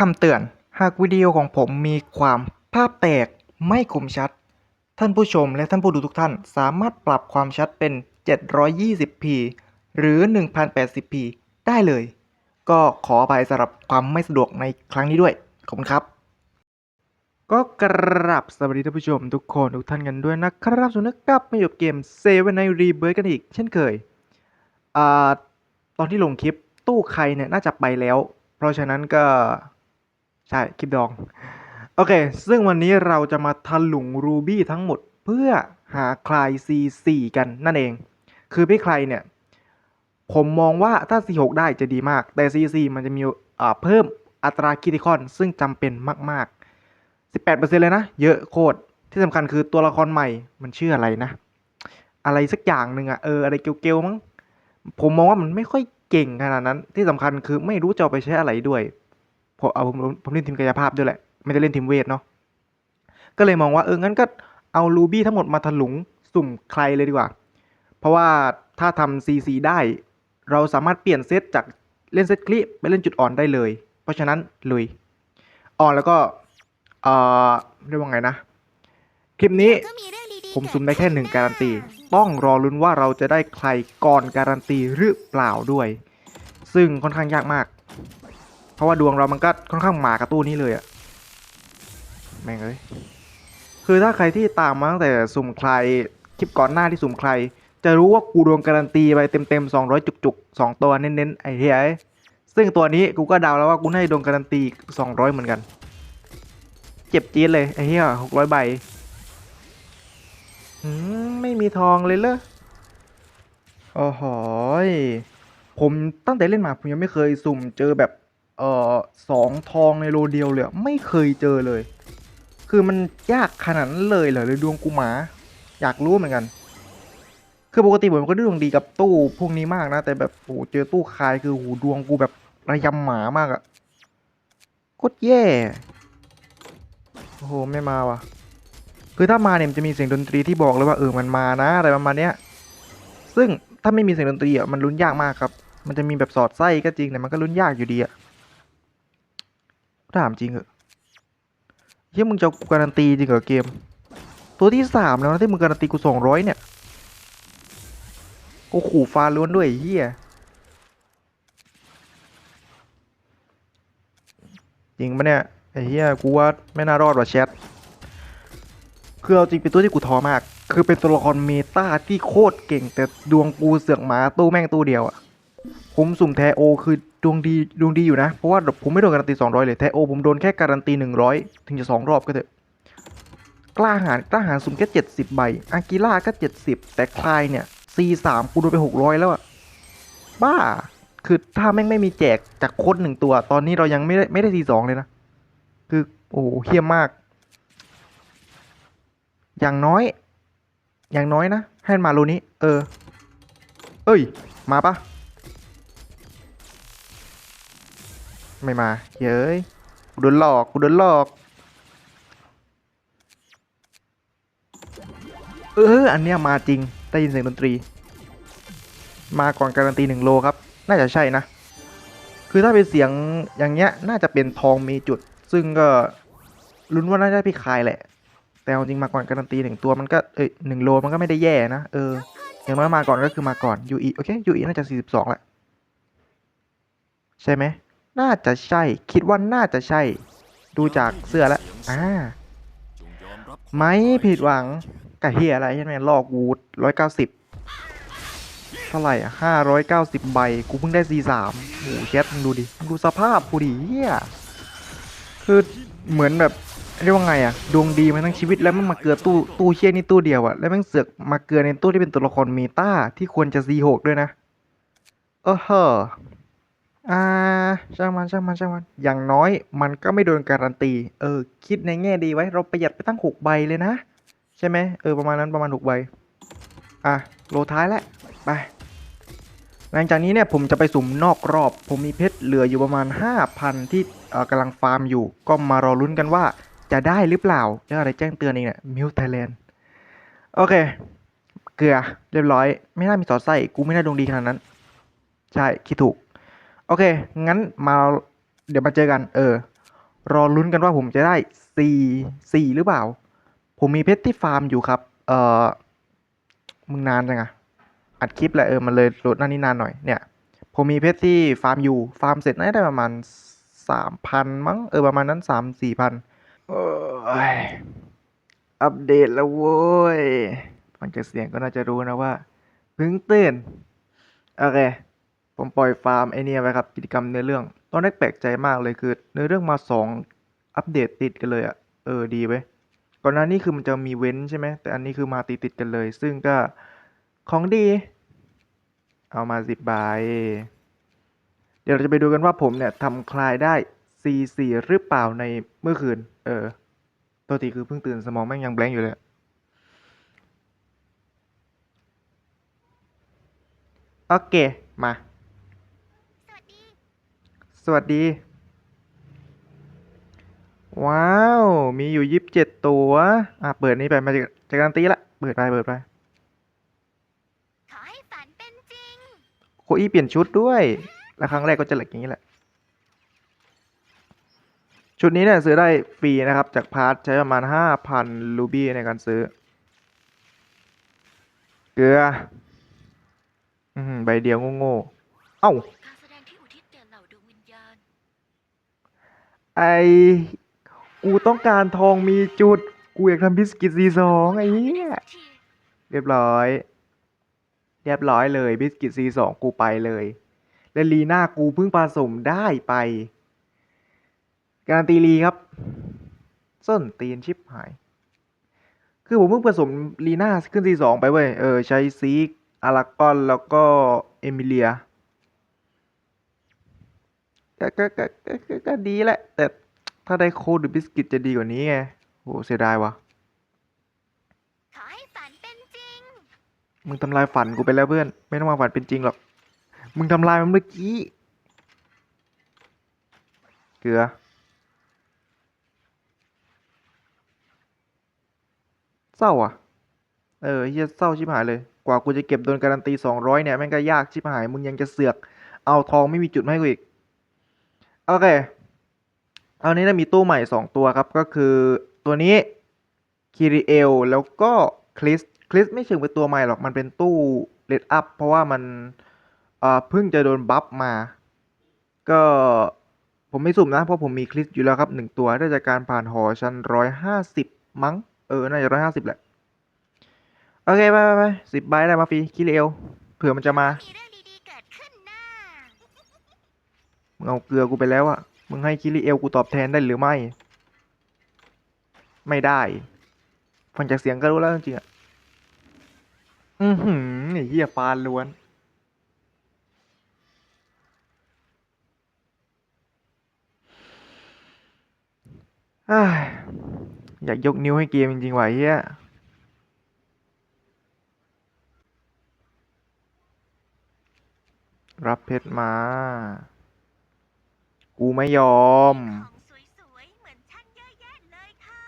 คำเตือน หากวิดีโอของผมมีความภาพแตกไม่คมชัด ท่านผู้ชมและท่านผู้ดูทุกท่านสามารถปรับความชัดเป็น 720p หรือ 1080p ได้เลย ก็ขออภัยสำหรับความไม่สะดวกในครั้งนี้ด้วย ขอบคุณครับ ก็กราบสวัสดีท่านผู้ชมทุกคนทุกท่านกันด้วยนะครับส่วนนักกลับมาอยู่เกมเซเว่นในรีเบิร์กันอีก เช่นเคยอ่าตอนที่ลงคลิปตู้ใครเนี่ยน่าจะไปแล้ว เพราะฉะนั้นก็ ใช่คลิปดอง โอเค ซึ่งวันนี้เราจะมาทะลุงรูบี้ทั้งหมดเพื่อหาคลาย C4 กันนั่นเอง คือพี่ใครเนี่ย ผมมองว่าถ้า C6 ได้จะดีมาก แต่ C4 มันจะมีอ่าเพิ่มอัตราคิติคอน ซึ่งจำเป็นมาก ๆ 18%เลยนะ เยอะโคตร ที่สำคัญคือตัวละครใหม่มันชื่ออะไรนะ อะไรสักอย่างหนึ่งอะเอออะไรเกลๆมั้ง ผมมองว่ามันไม่ค่อยเก่งขนาดนั้น ที่สำคัญคือไม่รู้จะไปใช้อะไรด้วย ผมเอาผมผมเล่นทีมกายภาพด้วยแหละ ไม่ได้เล่นทีมเวทเนาะก็เลยมองว่าเอองั้นก็เอารูบี้ทั้งหมดมาถลุงสุ่มใครเลยดีกว่า เพราะว่าถ้าทำ CC ได้ เราสามารถเปลี่ยนเซตจากเล่นเซตคลิปไปเล่นจุดอ่อนได้เลย เพราะฉะนั้นลุยอ่อนแล้วก็เอ่อเรียกว่าไงนะ คลิปนี้ผมสุ่มได้แค่หนึ่งการันตี ต้องรอลุ้นว่าเราจะได้ใครก่อนการันตีหรือเปล่าด้วย ซึ่งค่อนข้างยากมาก เพราะว่าดวงเรามันก็ค่อนข้างหมากับตู้นี้เลยอะแม่งเอ้ยคือถ้าใครที่ตามมาตั้งแต่สุ่มใครคลิปก่อนหน้าที่สุ่มใคร จะรู้ว่ากูโดนการันตีไปเต็มๆ200 จุกๆ 2 ตัวเน้นๆไอ้เหี้ยซึ่งตัวนี้กูก็เดาแล้วว่ากูน่าจะโดนการันตี 200 เหมือนกัน เจ็บจี๊ดเลยไอ้เหี้ย600 ใบอืมไม่มีทองเลยเหรอโอ้โหผมตั้งแต่เล่นมาผมยังไม่เคยสุ่มเจอแบบ เอ่อสองทองในโลเดียวเลยไม่เคยเจอเลย คือมันยากขนาดนั้นเลยเหรอเลยดวงกูหมา อยากรู้เหมือนกัน คือปกติผมก็ดวงดีกับตู้พวกนี้มากนะ แต่แบบโอ้เจอตู้คายคือโอ้โหดวงกูแบบระยำหมามากอะโคตรแย่โอ้โหไม่มาว่ะ คือถ้ามาเนี่ยมันจะมีเสียงดนตรีที่บอกเลยว่าเออมันมานะอะไรประมาณเนี้ยซึ่งถ้าไม่มีเสียงดนตรีอะมันลุ้นยากมากครับ มันจะมีแบบสอดไส้ก็จริงแต่มันก็ลุ้นยากอยู่ดีอะ ถามจริงเหรอเฮ้ยมึงจะกูการันตีจริงเหรอเกม ตัวที่สามแล้วนะที่มึงการันตีกูสองร้อยเนี่ย กูขู่ฟาล้วนด้วยเฮียจริงปะเนี่ยไอ้เฮียกูว่าไม่น่ารอดว่ะแชทคือเอาจริงเป็นตัวที่กูท้อมาก คือเป็นตัวละครเมตาที่โคตรเก่งแต่ดวงกูเสือกหมาตู้แม่งตู้เดียวอะ ผมสุ่มแทโอคือดวงดีดวงดีอยู่นะ เพราะว่าผมไม่โดนการันตีสองร้อยเลยแทโอผมโดนแค่การันตีหนึ่งร้อยถึงจะสองรอบก็เถอะ กล้าหาญกล้าหาญสุ่มแค่เจ็ดสิบใบอากิล่าก็เจ็ดสิบแต่คลายเนี่ยซีสามกูโดนไปหกร้อยแล้วอะบ้า คือถ้าแม่งไม่มีแจกจากโค้ดหนึ่งตัว ตอนนี้เรายังไม่ได้ไม่ได้ซีสองเลยนะ คือโอ้โหเฮี้ยมมาก อย่างน้อย อย่างน้อยนะให้มารูนี้ เออ เอ้ย มาปะ ไม่มาเย้ยกูโดนหลอกกูโดนหลอกเอออันเนี้ยมาจริงได้ยินเสียงดนตรี มาก่อนการันตีหนึ่งโลครับ น่าจะใช่นะ คือถ้าเป็นเสียงอย่างเงี้ยน่าจะเป็นทองมีจุด ซึ่งก็ลุ้นว่าน่าจะพี่คายแหละ แต่จริงมาก่อนการันตีหนึ่งตัวมันก็เอ้ยหนึ่งโลมันก็ไม่ได้แย่นะเอออย่างน้อยมาก่อนก็คือมาก่อนยูอีโอเคยูอีน่าจะสี่สิบสองแหละใช่ไหม น่าจะใช่ คิดว่าน่าจะใช่ ดูจากเสื้อแล้วอ่าไม่ผิดหวังกะเฮียอะไรใช่ไหมลอกวูดร้อยเก้าสิบเท่าไหร่อะห้าร้อยเก้าสิบใบ กูเพิ่งได้ซีสามโอ้หแชทมึงดูดิมึงดูสภาพกูดิเฮียคือเหมือนแบบเรียกว่าไงอะดวงดีมาทั้งชีวิตแล้วมันมาเกลือตู้ตู้เชี่ยนี่ตู้เดียวอะแล้วแม่งเสือกมาเกลือในตู้ที่เป็นตัวละครเมตาที่ควรจะซีหกด้วยนะเออเฮ้อ อ่า ช่างมัน ช่างมัน ช่างมัน อย่างน้อยมันก็ไม่โดนการันตี เออ คิดในแง่ดีไว้ เราประหยัดไปตั้งหกใบเลยนะ ใช่ไหม เออ ประมาณนั้นประมาณหกใบ อะ โลท้ายแล้วไป หลังจากนี้เนี่ยผมจะไปสุ่มนอกรอบ ผมมีเพชรเหลืออยู่ประมาณ 5,000 ที่เอ่อกำลังฟาร์มอยู่ ก็มารอลุ้นกันว่าจะได้หรือเปล่าจะอะไรแจ้งเตือนเองเนี่ยมิวไทยแลนด์โอเค เกลือเรียบร้อย ไม่น่ามีสอดไส้กูไม่น่าดวงดีขนาดนั้น ใช่ คิดถูก โอเค งั้นมาเดี๋ยวมาเจอกัน เออ รอลุ้นกันว่าผมจะได้สี่สี่หรือเปล่า ผมมีเพชรที่ฟาร์มอยู่ครับ เออมึงนานจังอะอัดคลิปแหละเออ มันเลยโหลดหน้านี้นานหน่อย เนี่ย ผมมีเพชรที่ฟาร์มอยู่ ฟาร์มเสร็จน่าจะได้ประมาณสามพันมั้ง เออ ประมาณนั้นสามสี่พันเอ้ยอัปเดตแล้วโว้ย ฟังจากเสียงก็น่าจะรู้นะว่า เพิ่งตื่น โอเค ผมปล่อยฟาร์มไอเนียไปครับกิจกรรมเนื้อเรื่อง ตอนแรกแปลกใจมากเลยคือเนื้อเรื่องมาสองอัปเดตติดกันเลยอะเออดีเว้ยก่อนหน้านี้คือมันจะมีเว้นใช่ไหมแต่อันนี้คือมาติดติดกันเลย ซึ่งก็ของดี เอามาสิบใบเดี๋ยวเราจะไปดูกันว่าผมเนี่ยทำคลายได้ C4 หรือเปล่าในเมื่อคืน เออตัวทีคือเพิ่งตื่นสมองแม่งยังแบงค์อยู่เลยโอเค มา วัสดี ว้าว มีอยู่ยิบเจ็ดตัว อะ เปิดนี้ไป มาจากจากการนตีละ เปิดไป เปิดไปขอให้ฝันเป็นจริงโคอี้เปลี่ยนชุดด้วย แล้วครั้งแรกก็จะเหล็กอย่างนี้แหละ ชุดนี้เนี่ยซื้อได้ฟรีนะครับ จากพาร์ทใช้ประมาณห้าพันลูบี้ในการซื้อ เกลือ อือหือใบเดียวโง่ๆ เอ้า การแสดงที่อุทิศแด่เหล่าดวงวิญญาณ ไอกูต้องการทองมีจุด กูอยากทำบิสกิตซีสองไอ้เหี้ยเรียบร้อย เรียบร้อยเลยบิสกิตซีสองกูไปเลย และลีน่ากูเพิ่งผสมได้ไป การันตีลีครับ ส้นตีนชิปหาย คือผมเพิ่งผสมลีน่าขึ้นซีสองไปเว้ย เออ ใช้ซีกอารากอนแล้วก็เอมิเลีย ก็ก็ก็ก็ก็ก็ดีแหละ แต่ถ้าได้โค้ดหรือบิสกิตจะดีกว่านี้ไงโหเสียดายวะขอให้ฝันเป็นจริง มึงทำลายฝันกูไปแล้วเพื่อน ไม่ต้องมาฝันเป็นจริงหรอก มึงทำลายมันเมื่อกี้ เกลือ เศร้าอะ เออเฮียเศร้าชิบหายเลย กว่ากูจะเก็บโดนการันตีสองร้อยเนี่ยแม่งก็ยากชิบหาย มึงยังจะเสือก เอาทองไม่มีจุดมาให้กูอีก โอเค เอานี้นะมีตู้ใหม่สองตัวครับ ก็คือตัวนี้คิริเอลแล้วก็คลิสคลิสไม่เชิงเป็นตัวใหม่หรอก มันเป็นตู้เลดอัพเพราะว่ามันเอ่อเพิ่งจะโดนบัฟมา ก็ผมไม่สุ่มนะ เพราะผมมีคลิสอยู่แล้วครับหนึ่งตัวได้จากการผ่านหอชั้นร้อยห้าสิบมั้ง เออ น่าจะร้อยห้าสิบแหละ โอเค ไปไปไปสิบใบได้มาฟรีคิริเอลเผื่อมันจะมา มีเรื่องดีๆเกิดขึ้นนะ มึงเอาเกลือกูไปแล้วอะมึงให้คิริเอลกูตอบแทนได้หรือไม่ ไม่ได้ฟังจากเสียงก็รู้แล้วจริงๆอะอือหือไอ้เหี้ยปานล้วนอ้ยอยากยกนิ้วให้เกมจริงๆว่ะไอ้เหี้ยรับเพชรมา กูไม่ยอม ของสวยๆเหมือนฉันเยอะแยะเลยค่ะ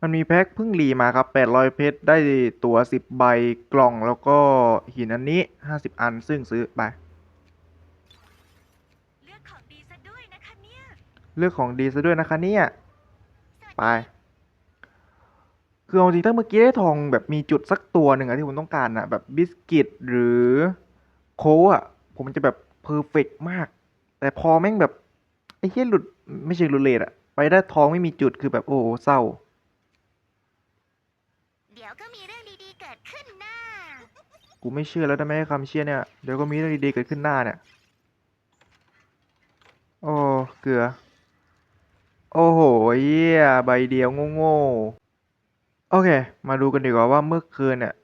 มันมีแพ็คเพิ่งรีมาครับ 800 เพชร ได้ตั๋ว10 ใบกล่องแล้วก็หินอันนี้ 50 อันซึ่งซื้อไป เลือกของดีซะด้วยนะคะเนี่ยเลือกของดีซะด้วยนะคะเนี่ย สวัสไปดีคือเอาจริงถ้าเมื่อกี้ได้ทองแบบมีจุดสักตัวหนึ่งอะที่ผมต้องการอะแบบบิสกิตหรือโค้กอะผมจะแบบเพอร์เฟกมาก แต่พอแม่งแบบไอ้เหี้ยหลุดไม่ใช่หลุดเลทอะไปได้ทองไม่มีจุดคือแบบโอ้โหเศร้า เดี๋ยวก็มีเรื่องดีๆเกิดขึ้นนะกูไม่เชื่อแล้วถ้าไม่ให้คำเชื่อเนี่ยเดี๋ยวก็มีเรื่องดีๆเกิดขึ้นหน้าเนี่ยโอ้เกลือ โอ้โหเยี่ยใบเดียวโง่ๆโอเค มาดูกันดีกว่าว่าเมื่อคืนเนี่ย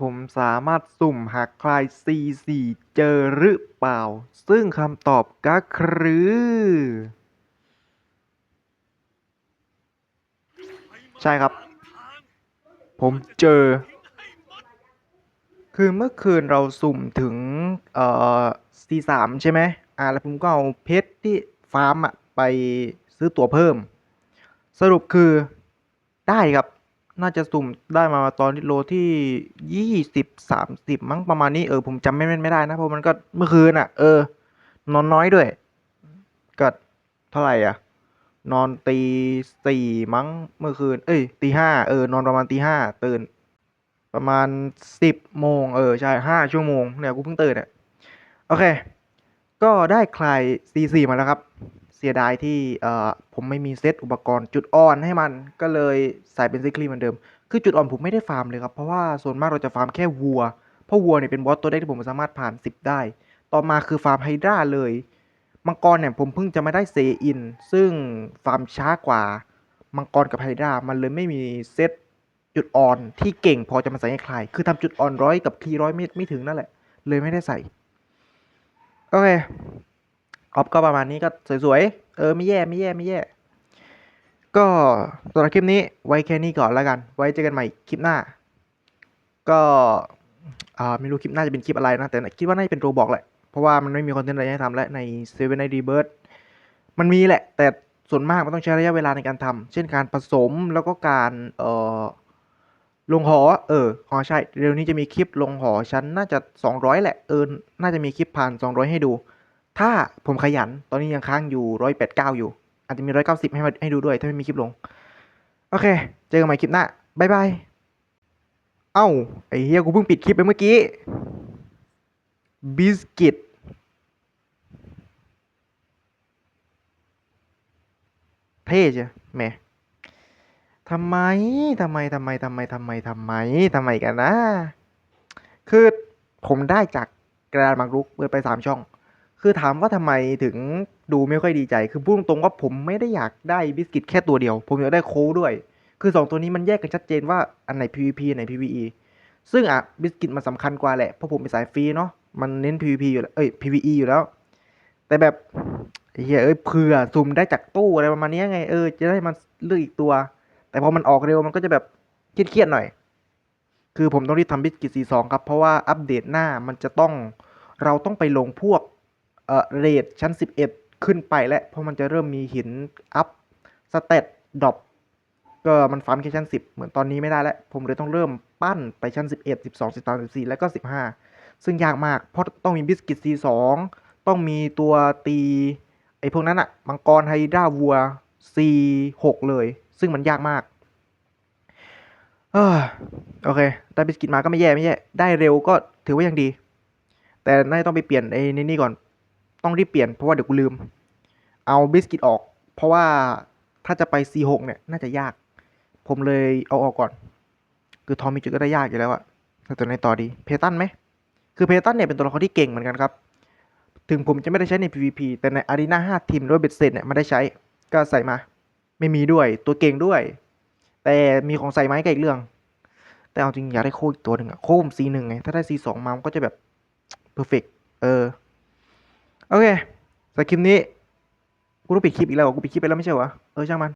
ผมสามารถสุ่มหากใคลาย C4 เจอหรือเปล่า ซึ่งคำตอบก็คือ ใช่ครับ ผมเจอ คือเมื่อคืนเราสุ่มถึง เอ่อ C3 ใช่ไหมอ่าแล้วผมก็เอาเพชรที่ฟาร์มอะไปซื้อตั๋วเพิ่ม สรุปคือได้ครับ น่าจะสุ่มได้มาตอนที่โลที่ยี่สิบสามสิบมั้งประมาณนี้เออผมจำไม่แม่นไม่ได้นะ เพราะมันก็เมื่อคืนอะเออ นอนน้อยด้วย ก็เท่าไหร่อะ นอนตีสี่มั้งเมื่อคืน เอ้ยตีห้าเออนอนประมาณตีห้าตื่น ประมาณสิบโมงเออใช่ห้าชั่วโมงเนี่ยกูเพิ่งตื่นเนี่ยโอเค ก็ได้คลาย C4 มาแล้วครับ เสียดายที่เอ่อผมไม่มีเซตอุปกรณ์จุดอ่อนให้มันก็เลยใส่เป็นซิคลีเหมือนเดิม คือจุดอ่อนผมไม่ได้ฟาร์มเลยครับ เพราะว่าส่วนมากเราจะฟาร์มแค่วัว เพราะวัวเนี่ยเป็นบอสตัวแรกที่ผมสามารถผ่าน 10 ได้ ต่อมาคือฟาร์มไฮดราเลย มังกรเนี่ยผมเพิ่งจะมาได้เซอิน ซึ่งฟาร์มช้ากว่า มังกรกับไฮดรามันเลยไม่มีเซตจุดอ่อนที่เก่งพอจะมาใส่ให้ใคร คือทำจุดอ่อนร้อยกับคีร้อยไม่ไม่ถึงนั่นแหละ เลยไม่ได้ใส่ โอเค ออฟก็ประมาณนี้ก็สวยๆ เออไม่แย่ไม่แย่ไม่แย่ ก็สำหรับคลิปนี้ไว้แค่นี้ก่อนแล้วกัน ไว้เจอกันใหม่คลิปหน้า ก็อ่าไม่รู้คลิปหน้าจะเป็นคลิปอะไรนะ แต่คิดว่าน่าจะเป็นโรบอกแหละ เพราะว่ามันไม่มีคอนเทนต์อะไรให้ทำและในเซเว่นไอดีเบิร์ดมันมีแหละ แต่ส่วนมากมันต้องใช้ระยะเวลาในการทำเช่นการผสมแล้วก็การเอ่อลงหอ เออหอใช่ เร็วนี้จะมีคลิปลงหอชั้นน่าจะ 200 แหละ เออ น่าจะมีคลิปผ่าน 200 ให้ดู ถ้าผมขยันตอนนี้ยังค้างอยู่189อยู่ อาจจะมี190ให้มาให้ดูด้วย ถ้าไม่มีคลิปลง โอเค เจอกันใหม่คลิปหน้าบ๊ายบาย เอ้า ไอ้เฮียกูเพิ่งปิดคลิปไปเมื่อกี้ บิสกิตเท่จ้ะแหมทำไม ทำไม ทำไม ทำไม ทำไม ทำไม ทำไมกันนะ คือผมได้จากกระดานมารุกเปิดไปสามช่อง คือถามว่าทำไมถึงดูไม่ค่อยดีใจ คือพูดตรงๆว่าผมไม่ได้อยากได้บิสกิตแค่ตัวเดียว ผมอยากได้โค้ด้วย คือสองตัวนี้มันแยกกันชัดเจนว่าอันไหน PVP อันไหน PVE ซึ่งอะบิสกิตมันสำคัญกว่าแหละ เพราะผมเป็นสายฟรีเนาะ มันเน้น PVP อยู่แล้ว เอ้ย PVE อยู่แล้ว แต่แบบเหี้ยเอ้ยเผื่อสุ่มได้จากตู้อะไรประมาณนี้ไง เออ จะได้มันเลือกอีกตัว แต่พอมันออกเร็วมันก็จะแบบเครียดๆหน่อย คือผมต้องรีบทำบิสกิต42ครับ เพราะว่าอัปเดตหน้ามันจะต้องเราต้องไปลงพวก เอ่อเรทชั้น 11 ขึ้นไปแล้วเพราะมันจะเริ่มมีหินอัพสเตตดรอปก็มันฟาร์มแค่ชั้น 10 เหมือนตอนนี้ไม่ได้แล้ว ผมเลยต้องเริ่มปั้นไปชั้น 11 12 13 14 แล้วก็ 15 ซึ่งยากมาก เพราะต้องมีบิสกิต C2 ต้องมีตัวตีไอ้พวกนั้นอะมังกรไฮดราวัว C6 เลย ซึ่งมันยากมากเออโอเค ได้บิสกิตมาก็ไม่แย่ไม่แย่ ได้เร็วก็ถือว่ายังดี แต่น่าจะต้องไปเปลี่ยนไอ้นี่นี่ก่อน ต้องรีบเปลี่ยนเพราะว่าเดี๋ยวกูลืม เอาบิสกิตออก เพราะว่าถ้าจะไป C6 เนี่ยน่าจะยาก ผมเลยเอาออกก่อน คือทอมมีจุดก็ได้ยากอยู่แล้วอะแต่ตัวไหนต่อดี เพตันไหม คือเพตันเนี่ยเป็นตัวละครที่เก่งเหมือนกันครับ ถึงผมจะไม่ได้ใช้ใน PVP แต่ใน Arena 5ทีมด้วยเบ็ดเสร็จเนี่ยไมันได้ใช้ ก็ใส่มา ไม่มีด้วย ตัวเก่งด้วย แต่มีของใส่ไหมก็อีกเรื่อง แต่เอาจริงอยากได้โค้ดอีกตัวหนึ่งอะโค้ดผม C1 ไง ถ้าได้ C2 มามันก็จะแบบ perfect เออ โอเคสำหรับคลิปนี้ กูต้องปิดคลิปอีกแล้วเหรอกูปิดคลิปไปแล้วไม่ใช่เหรอ เออช่างมัน